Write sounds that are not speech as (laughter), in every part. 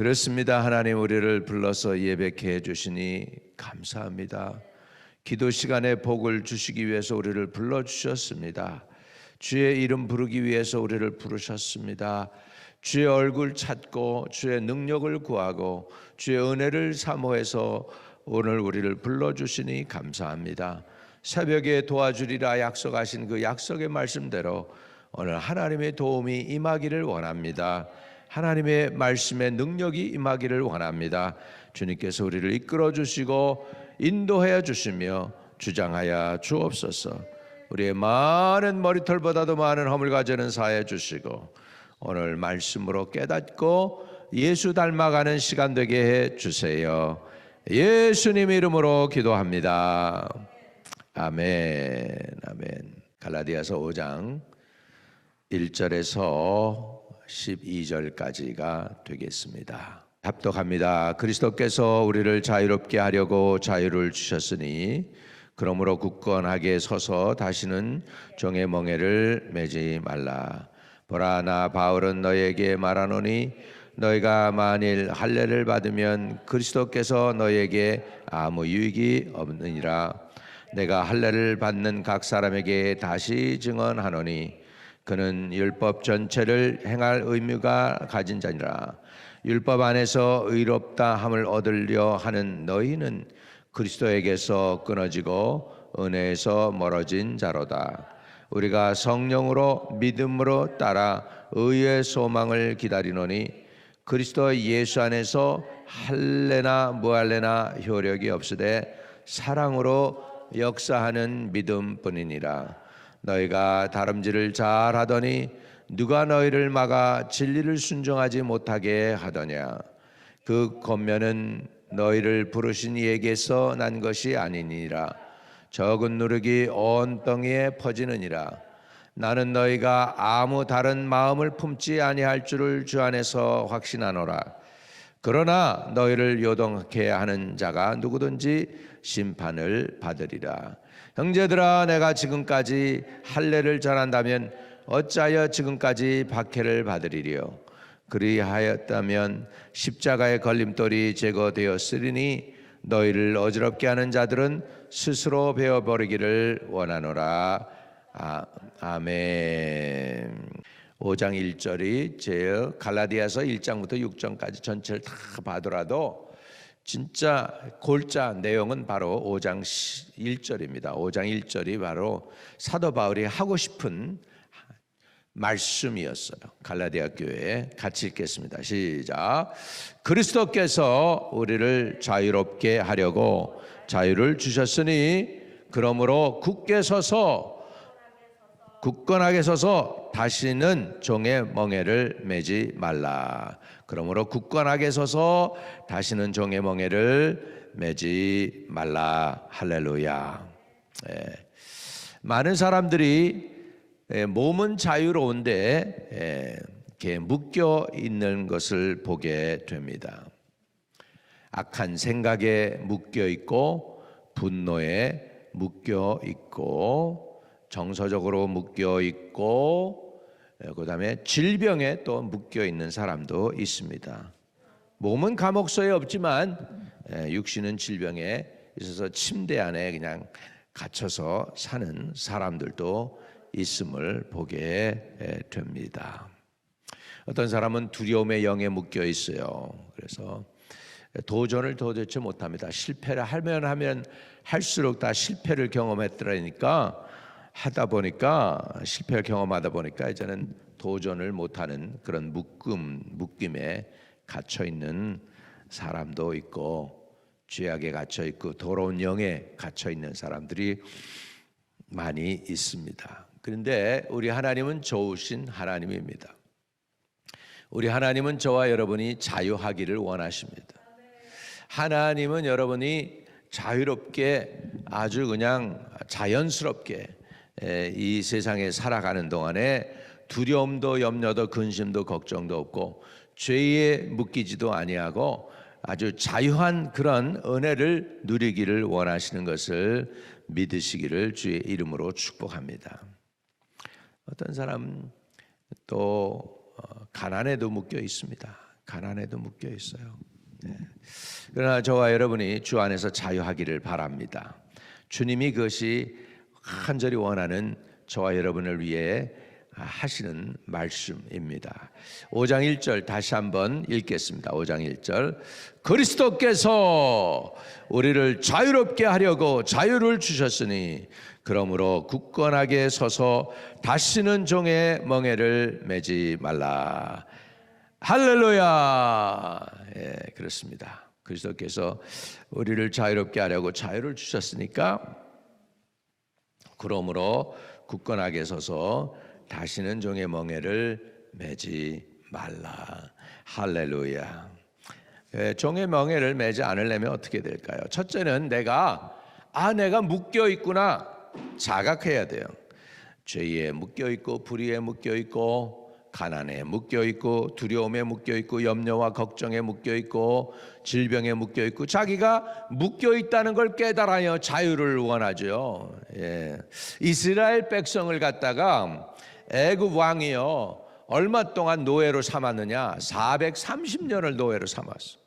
그렇습니다. 하나님 우리를 불러서 예배케 해 주시니 감사합니다. 기도 시간에 복을 주시기 위해서 우리를 불러 주셨습니다. 주의 이름 부르기 위해서 우리를 부르셨습니다. 주의 얼굴 찾고 주의 능력을 구하고 주의 은혜를 사모해서 오늘 우리를 불러 주시니 감사합니다. 새벽에 도와주리라 약속하신 그 약속의 말씀대로 오늘 하나님의 도움이 임하기를 원합니다. 하나님의 말씀의 능력이 임하기를 원합니다. 주님께서 우리를 이끌어 주시고 인도하여 주시며 주장하여 주옵소서. 우리의 많은 머리털보다도 많은 허물 가지는 사해 주시고 오늘 말씀으로 깨닫고 예수 닮아가는 시간 되게 해 주세요. 예수님 이름으로 기도합니다. 아멘. 아멘. 갈라디아서 5장 1절에서 12절까지가 되겠습니다. 합독합니다. 그리스도께서 우리를 자유롭게 하려고 자유를 주셨으니 그러므로 굳건하게 서서 다시는 종의 멍에를 매지 말라. 보라 나 바울은 너에게 말하노니 너희가 만일 할례를 받으면 그리스도께서 너에게 아무 유익이 없느니라. 내가 할례를 받는 각 사람에게 다시 증언하노니 그는 율법 전체를 행할 의무가 가진 자니라. 율법 안에서 의롭다 함을 얻으려 하는 너희는 그리스도에게서 끊어지고 은혜에서 멀어진 자로다. 우리가 성령으로 믿음으로 따라 의의 소망을 기다리노니 그리스도 예수 안에서 할례나 무할례나 효력이 없으되 사랑으로 역사하는 믿음뿐이니라. 너희가 다름질을 잘 하더니 누가 너희를 막아 진리를 순종하지 못하게 하더냐? 그 권면은 너희를 부르신 이에게서 난 것이 아니니라. 적은 누룩이 온 땅에 퍼지느니라. 나는 너희가 아무 다른 마음을 품지 아니할 줄을 주 안에서 확신하노라. 그러나 너희를 요동케 하는 자가 누구든지 심판을 받으리라 형제들아 내가 지금까지 할례를 전한다면 어찌하여 지금까지 박해를 받으리리요? 그리하였다면 십자가의 걸림돌이 제거되었으리니 너희를 어지럽게 하는 자들은 스스로 베어버리기를 원하노라. 아, 아멘. 5장 1절이 제 갈라디아서 1장부터 6장까지 전체를 다 봐더라도 진짜 골자 내용은 바로 5장 1절입니다. 5장 1절이 바로 사도 바울이 하고 싶은 말씀이었어요. 갈라디아 교회에 같이 읽겠습니다. 시작. 그리스도께서 우리를 자유롭게 하려고 자유를 주셨으니 그러므로 굳게 서서 굳건하게 서서 다시는 종의 멍에를 매지 말라. 그러므로 굳건하게 서서 다시는 종의 멍에를 매지 말라. 할렐루야. 예. 많은 사람들이 예, 몸은 자유로운데 예, 묶여 있는 것을 보게 됩니다. 악한 생각에 묶여 있고 분노에 묶여 있고 정서적으로 묶여 있고 예, 그 다음에 질병에 또 묶여 있는 사람도 있습니다. 몸은 감옥소에 없지만 육신은 질병에 있어서 침대 안에 그냥 갇혀서 사는 사람들도 있음을 보게 됩니다. 어떤 사람은 두려움의 영에 묶여 있어요. 그래서 도전을 도대체 못합니다. 실패를 하면 하면 할수록 다 실패를 경험했더라니까 하다 보니까 실패를 경험하다 보니까 이제는 도전을 못하는 그런 묶음 묶임에 갇혀 있는 사람도 있고 죄악에 갇혀 있고 더러운 영에 갇혀 있는 사람들이 많이 있습니다. 그런데 우리 하나님은 좋으신 하나님입니다. 우리 하나님은 저와 여러분이 자유하기를 원하십니다. 하나님은 여러분이 자유롭게 아주 그냥 자연스럽게 이 세상에 살아가는 동안에 두려움도 염려도 근심도 걱정도 없고 죄에 묶이지도 아니하고 아주 자유한 그런 은혜를 누리기를 원하시는 것을 믿으시기를 주의 이름으로 축복합니다. 어떤 사람 또 어, 가난에도 묶여 있습니다. 가난에도 묶여 있어요. 네. 그러나 저와 여러분이 주 안에서 자유하기를 바랍니다. 주님이 그것이 간절히 원하는 저와 여러분을 위해 하시는 말씀입니다. 5장 1절 다시 한번 읽겠습니다. 5장 1절 그리스도께서 우리를 자유롭게 하려고 자유를 주셨으니 그러므로 굳건하게 서서 다시는 종의 멍에를 매지 말라. 할렐루야. 예, 그렇습니다. 그리스도께서 우리를 자유롭게 하려고 자유를 주셨으니까 그러므로 굳건하게 서서 다시는 종의 멍에를 매지 말라. 할렐루야. 예, 종의 멍에를 매지 않으려면 어떻게 될까요? 첫째는 내가 아 내가 묶여 있구나 자각해야 돼요. 죄에 묶여 있고 불의에 묶여 있고 가난에 묶여 있고 두려움에 묶여 있고 염려와 걱정에 묶여 있고 질병에 묶여 있고 자기가 묶여 있다는 걸 깨달아야 자유를 원하죠. 예. 이스라엘 백성을 갖다가 애굽 왕이요 얼마 동안 노예로 삼았느냐? 430년을 노예로 삼았어.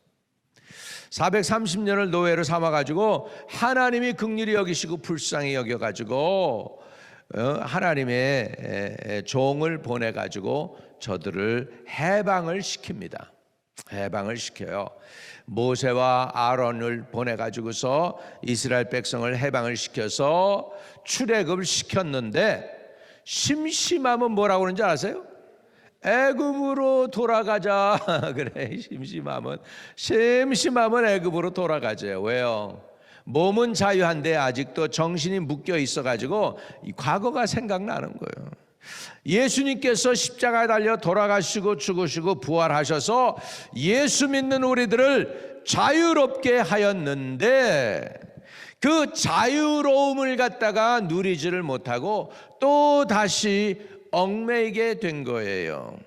430년을 노예로 삼아 가지고 하나님이 극률이 여기시고 불쌍히 여겨 가지고 어, 하나님의 종을 보내 가지고 저들을 해방을 시킵니다. 해방을 시켜요. 모세와 아론을 보내 가지고서 이스라엘 백성을 해방을 시켜서 출애굽을 시켰는데 심심하면 뭐라고 그러는지 아세요? 애굽으로 돌아가자. (laughs) 그래 심심하면 심심하면 애굽으로 돌아가죠. 왜요? 몸은 자유한데 아직도 정신이 묶여 있어 가지고 과거가 생각나는 거예요. 예수님께서 십자가에 달려 돌아가시고 죽으시고 부활하셔서 예수 믿는 우리들을 자유롭게 하였는데 그 자유로움을 갖다가 누리지를 못하고 또 다시 얽매이게 된 거예요.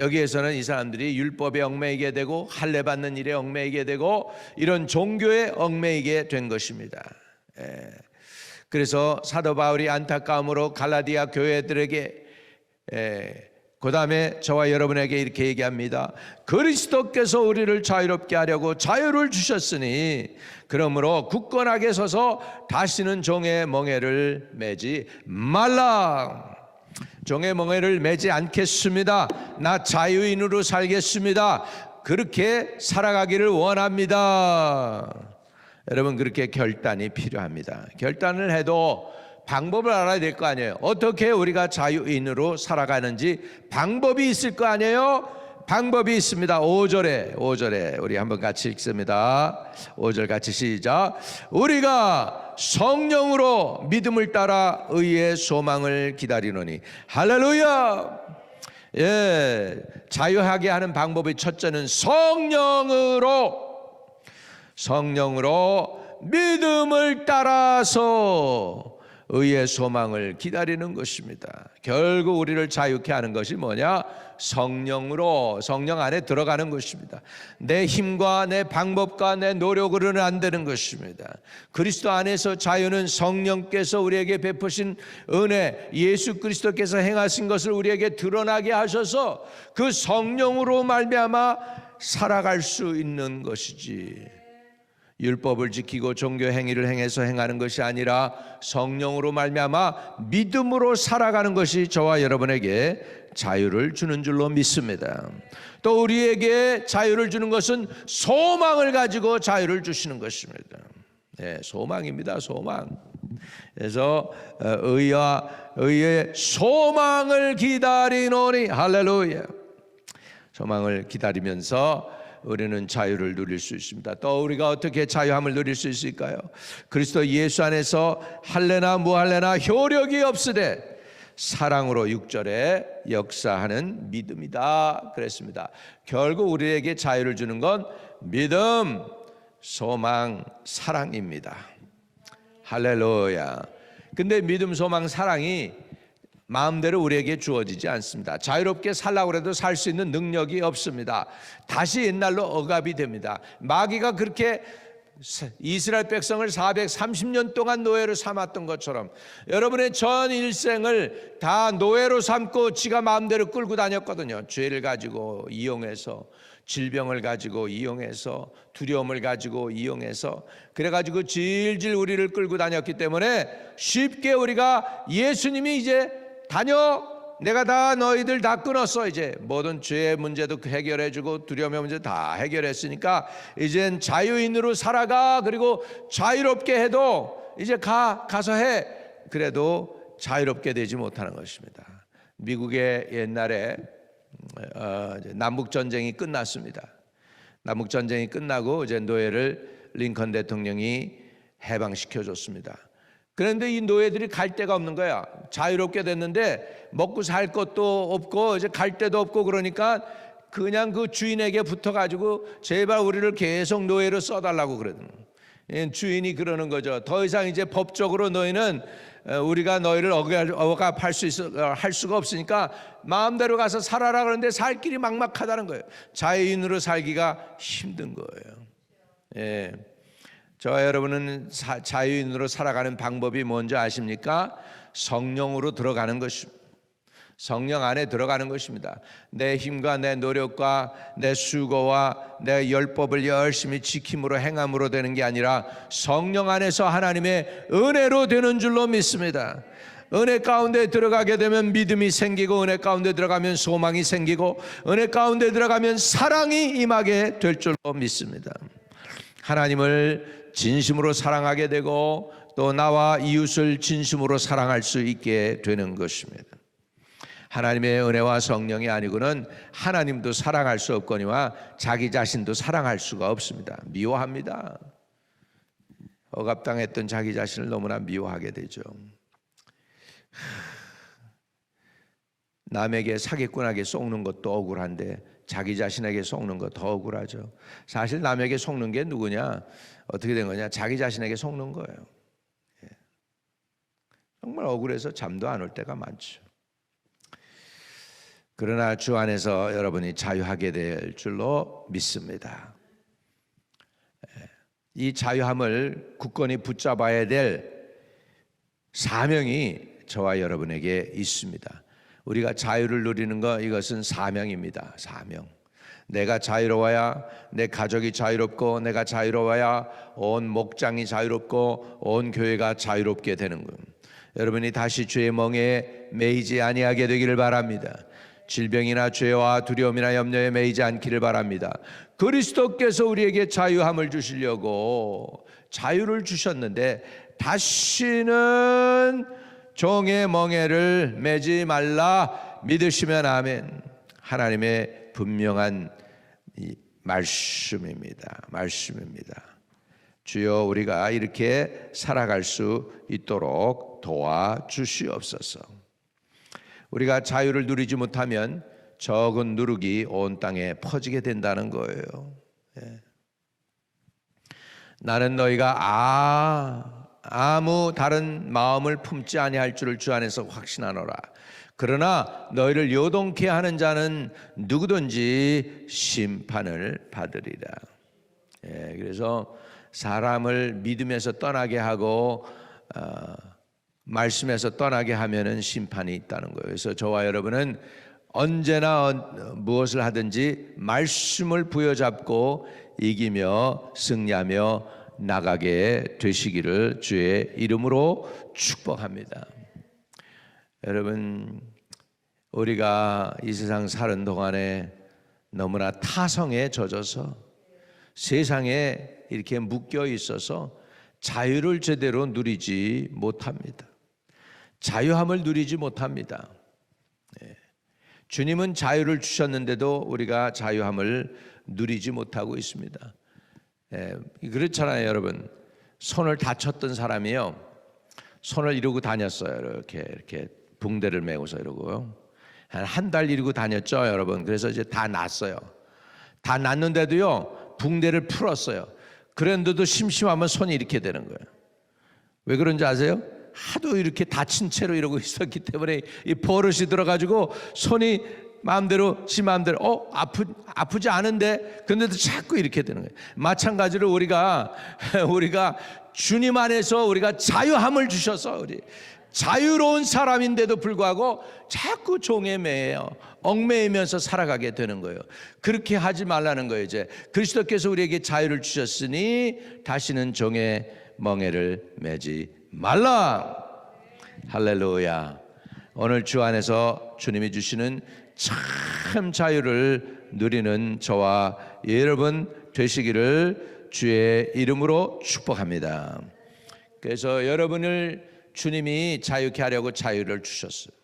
여기에서는 이 사람들이 율법에 얽매이게 되고 할례 받는 일에 얽매이게 되고 이런 종교에 얽매이게 된 것입니다. 예. 그래서 사도 바울이 안타까움으로 갈라디아 교회들에게 예. 그 다음에 저와 여러분에게 이렇게 얘기합니다. 그리스도께서 우리를 자유롭게 하려고 자유를 주셨으니 그러므로 굳건하게 서서 다시는 종의 멍에를 매지 말라. 종의 멍에를 매지 않겠습니다. 나 자유인으로 살겠습니다. 그렇게 살아가기를 원합니다. 여러분 그렇게 결단이 필요합니다. 결단을 해도 방법을 알아야 될 거 아니에요. 어떻게 우리가 자유인으로 살아가는지 방법이 있을 거 아니에요? 방법이 있습니다. 5절에 5절에 우리 한번 같이 읽습니다. 5절 같이 시작. 우리가 성령으로 믿음을 따라 의의 소망을 기다리노니 할렐루야. 예. 자유하게 하는 방법의 첫째는 성령으로 성령으로 믿음을 따라서 의의 소망을 기다리는 것입니다. 결국 우리를 자유케 하는 것이 뭐냐? 성령으로 성령 안에 들어가는 것입니다. 내 힘과 내 방법과 내 노력으로는 안 되는 것입니다. 그리스도 안에서 자유는 성령께서 우리에게 베푸신 은혜, 예수 그리스도께서 행하신 것을 우리에게 드러나게 하셔서 그 성령으로 말미암아 살아갈 수 있는 것이지. 율법을 지키고 종교 행위를 행해서 행하는 것이 아니라 성령으로 말미암아 믿음으로 살아가는 것이 저와 여러분에게 자유를 주는 줄로 믿습니다. 또 우리에게 자유를 주는 것은 소망을 가지고 자유를 주시는 것입니다. 네, 소망입니다. 소망. 그래서 어, 의와 의의 소망을 기다리노니 할렐루야. 소망을 기다리면서 우리는 자유를 누릴 수 있습니다. 또 우리가 어떻게 자유함을 누릴 수 있을까요? 그리스도 예수 안에서 할래나 무할래나 효력이 없으되 사랑으로 6절에 역사하는 믿음이다 그랬습니다. 결국 우리에게 자유를 주는 건 믿음, 소망, 사랑입니다. 할렐루야. 근데 믿음, 소망, 사랑이 마음대로 우리에게 주어지지 않습니다. 자유롭게 살라고 해도 살 수 있는 능력이 없습니다. 다시 옛날로 억압이 됩니다. 마귀가 그렇게 이스라엘 백성을 430년 동안 노예로 삼았던 것처럼 여러분의 전 일생을 다 노예로 삼고 지가 마음대로 끌고 다녔거든요. 죄를 가지고 이용해서 질병을 가지고 이용해서 두려움을 가지고 이용해서 그래가지고 질질 우리를 끌고 다녔기 때문에 쉽게 우리가 예수님이 이제 다녀 내가 다 너희들 다 끊었어 이제 모든 죄의 문제도 해결해주고 두려움의 문제 다 해결했으니까 이젠 자유인으로 살아가 그리고 자유롭게 해도 이제 가 가서 해 그래도 자유롭게 되지 못하는 것입니다. 미국의 옛날에 어, 남북 전쟁이 끝났습니다. 남북 전쟁이 끝나고 이제 노예를 링컨 대통령이 해방시켜 줬습니다. 그런데 이 노예들이 갈 데가 없는 거야. 자유롭게 됐는데 먹고 살 것도 없고 이제 갈 데도 없고 그러니까 그냥 그 주인에게 붙어가지고 제발 우리를 계속 노예로 써달라고 그러는. 예, 주인이 그러는 거죠. 더 이상 이제 법적으로 너희는 어, 우리가 너희를 억압- 억압할 수 있어 어, 할 수가 없으니까 마음대로 가서 살아라 그러는데 살 길이 막막하다는 거예요. 자유인으로 살기가 힘든 거예요. 예. 저와 여러분은 사- 자유인으로 살아가는 방법이 뭔지 아십니까? 성령으로 들어가는 것입니다. 성령 안에 들어가는 것입니다. 내 힘과 내 노력과 내 수고와 내 열법을 열심히 지킴으로 행함으로 되는 게 아니라 성령 안에서 하나님의 은혜로 되는 줄로 믿습니다. 은혜 가운데 들어가게 되면 믿음이 생기고 은혜 가운데 들어가면 소망이 생기고 은혜 가운데 들어가면 사랑이 임하게 될 줄로 믿습니다. 하나님을 진심으로 사랑하게 되고 또 나와 이웃을 진심으로 사랑할 수 있게 되는 것입니다. 하나님의 은혜와 성령이 아니고는 하나님도 사랑할 수 없거니와 자기 자신도 사랑할 수가 없습니다. 미워합니다. 억압당했던 자기 자신을 너무나 미워하게 되죠. 남에게 사기꾼에게 속는 것도 억울한데 자기 자신에게 속는 것더 억울하죠. 사실 남에게 속는 게 누구냐? 어떻게 된 거냐? 자기 자신에게 속는 거예요. 예. 정말 억울해서 잠도 안 올 때가 많죠. 그러나 주 안에서 여러분이 자유하게 될 줄로 믿습니다. 예. 이 자유함을 굳건히 붙잡아야 될 사명이 저와 여러분에게 있습니다. 우리가 자유를 누리는 것 이것은 사명입니다. 사명. 내가 자유로워야 내 가족이 자유롭고 내가 자유로워야 온 목장이 자유롭고 온 교회가 자유롭게 되는 것. 여러분이 다시 죄의 멍에 매이지 아니하게 되기를 바랍니다. 질병이나 죄와 두려움이나 염려에 매이지 않기를 바랍니다. 그리스도께서 우리에게 자유함을 주시려고 자유를 주셨는데 다시는 종의 멍에를 매지 말라 믿으시면 아멘. 하나님의 분명한 이 말씀입니다. 말씀입니다. 주여 우리가 이렇게 살아갈 수 있도록 도와 주시옵소서. 우리가 자유를 누리지 못하면 적은 누룩이 온 땅에 퍼지게 된다는 거예요. 예. 나는 너희가 아 아무 다른 마음을 품지 아니할 줄을 주 안에서 확신하노라. 그러나 너희를 요동케 하는 자는 누구든지 심판을 받으리라. 예, 그래서 사람을 믿음에서 떠나게 하고 어, 말씀에서 떠나게 하면은 심판이 있다는 거예요. 그래서 저와 여러분은 언제나 어, 무엇을 하든지 말씀을 부여잡고 이기며 승리하며 나가게 되시기를 주의 이름으로 축복합니다. 여러분 우리가 이 세상 사는 동안에 너무나 타성에 젖어서 세상에 이렇게 묶여 있어서 자유를 제대로 누리지 못합니다. 자유함을 누리지 못합니다. 예. 주님은 자유를 주셨는데도 우리가 자유함을 누리지 못하고 있습니다. 예, 그렇잖아요, 여러분. 손을 다쳤던 사람이요. 손을 이러고 다녔어요. 이렇게 이렇게 붕대를 메고서 이러고요. 한한달 이러고 다녔죠, 여러분. 그래서 이제 다 났어요. 다 났는데도요. 붕대를 풀었어요. 그런데도 심심하면 손이 이렇게 되는 거예요. 왜 그런지 아세요? 하도 이렇게 다친 채로 이러고 (laughs) 있었기 때문에 이 버릇이 들어가지고 손이 마음대로 지 마음대로 어 아프 아프지 않은데 근데도 자꾸 이렇게 되는 거예요. 마찬가지로 우리가 (laughs) 우리가 주님 안에서 우리가 자유함을 주셔서 우리 자유로운 사람인데도 불구하고 자꾸 종에 매여 얽매이면서 살아가게 되는 거예요. 그렇게 하지 말라는 거예요. 이제 그리스도께서 우리에게 자유를 주셨으니 다시는 종의 멍에를 매지 말라. 할렐루야. 오늘 주 안에서 주님이 주시는 참 자유를 누리는 저와 여러분 되시기를 주의 이름으로 축복합니다. 그래서 여러분을 주님이 자유케 하려고 자유를 주셨어요.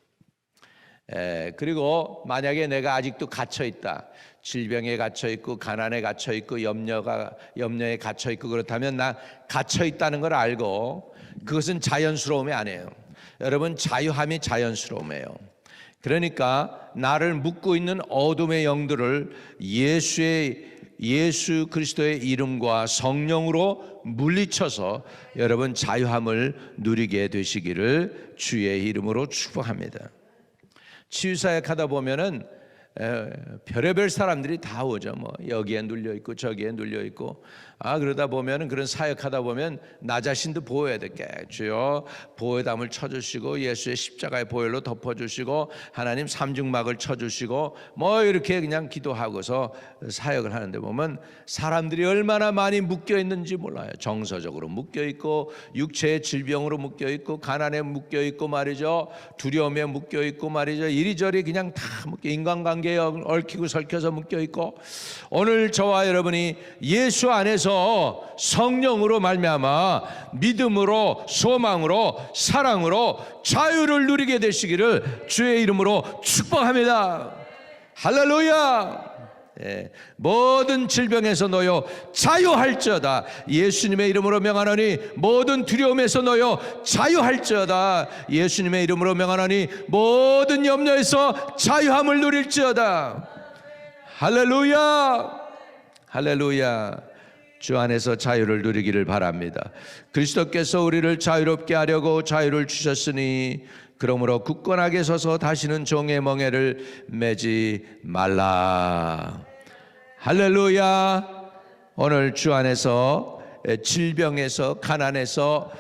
에, 그리고 만약에 내가 아직도 갇혀 있다. 질병에 갇혀 있고 가난에 갇혀 있고 염려가 염려에 갇혀 있고 그렇다면 나 갇혀 있다는 걸 알고 그것은 자연스러움이 아니에요. 여러분 자유함이 자연스러움이에요. 그러니까 나를 묶고 있는 어둠의 영들을 예수의 예수 그리스도의 이름과 성령으로 물리쳐서 여러분 자유함을 누리게 되시기를 주의 이름으로 축복합니다. 치유사역 하다 보면은 에, 별의별 사람들이 다 오죠. 뭐 여기에 눌려 있고 저기에 눌려 있고 아 그러다 보면은 그런 사역하다 보면 나 자신도 보호해야 될게 주요 보호담을 쳐주시고 예수의 십자가의 보혈로 덮어주시고 하나님 삼중막을 쳐주시고 뭐 이렇게 그냥 기도하고서 사역을 하는데 보면 사람들이 얼마나 많이 묶여 있는지 몰라요. 정서적으로 묶여 있고 육체의 질병으로 묶여 있고 가난에 묶여 있고 말이죠. 두려움에 묶여 있고 말이죠. 이리저리 그냥 다 묶여 인간관계에 얽히고 설켜서 묶여 있고 오늘 저와 여러분이 예수 안에서 성령으로 말미암아 믿음으로 소망으로 사랑으로 자유를 누리게 되시기를 주의 이름으로 축복합니다. 할렐루야. 예, 모든 질병에서 놓여 자유할지어다. 예수님의 이름으로 명하노니 모든 두려움에서 놓여 자유할지어다. 예수님의 이름으로 명하노니 모든 염려에서 자유함을 누릴지어다. 할렐루야! 할렐루야 주 안에서 자유를 누리기를 바랍니다. 그리스도께서 우리를 자유롭게 하려고 자유를 주셨으니 그러므로 굳건하게 서서 다시는 종의 멍에를 매지 말라. 할렐루야. 오늘 주 안에서 질병에서 가난에서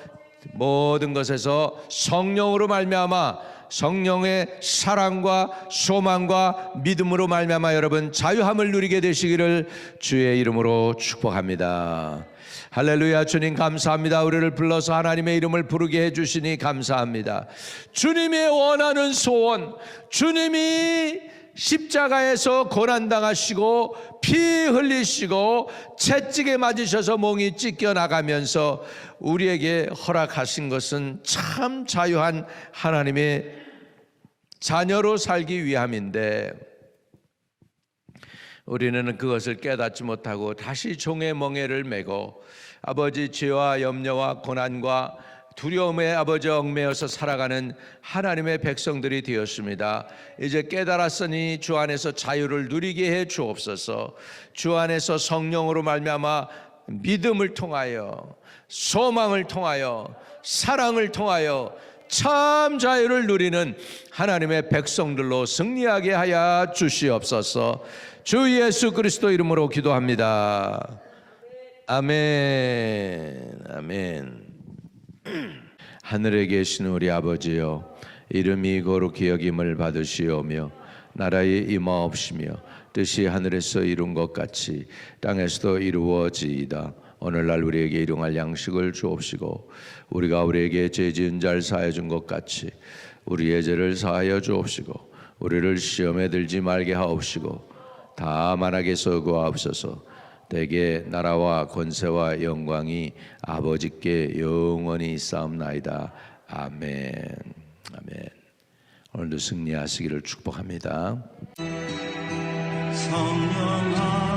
모든 것에서 성령으로 말미암아 성령의 사랑과 소망과 믿음으로 말미암아 여러분 자유함을 누리게 되시기를 주의 이름으로 축복합니다. 할렐루야 주님 감사합니다. 우리를 불러서 하나님의 이름을 부르게 해 주시니 감사합니다. 주님이 원하는 소원 주님이 십자가에서 고난당하시고 피 흘리시고 채찍에 맞으셔서 몽이 찢겨 나가면서 우리에게 허락하신 것은 참 자유한 하나님의 자녀로 살기 위함인데 우리는 그것을 깨닫지 못하고 다시 종의 멍에를 메고 아버지 죄와 염려와 고난과 두려움에 아버지 얽매여서 살아가는 하나님의 백성들이 되었습니다. 이제 깨달았으니 주 안에서 자유를 누리게 해 주옵소서. 주 안에서 성령으로 말미암아 믿음을 통하여 소망을 통하여 사랑을 통하여 참 자유를 누리는 하나님의 백성들로 승리하게 하여 주시옵소서. 주 예수 그리스도 이름으로 기도합니다. 아멘. 아멘. (clears throat) 하늘에 계신 우리 아버지여 이름이 거룩히 여김을 받으시오며 나라의 임하옵시며 뜻이 하늘에서 이룬 것 같이 땅에서도 이루어지이다. 오늘날 우리에게 일용할 양식을 주옵시고 우리가 우리에게 죄 지은 자를 사하여 준 것 같이 우리의 죄를 사하여 주옵시고 우리를 시험에 들지 말게 하옵시고 다만 하게 서 구하옵소서 대개 나라와 권세와 영광이 아버지께 영원히 싸움나이다. 아멘. 아멘. 오늘도 승리하시기를 축복합니다. 성령 하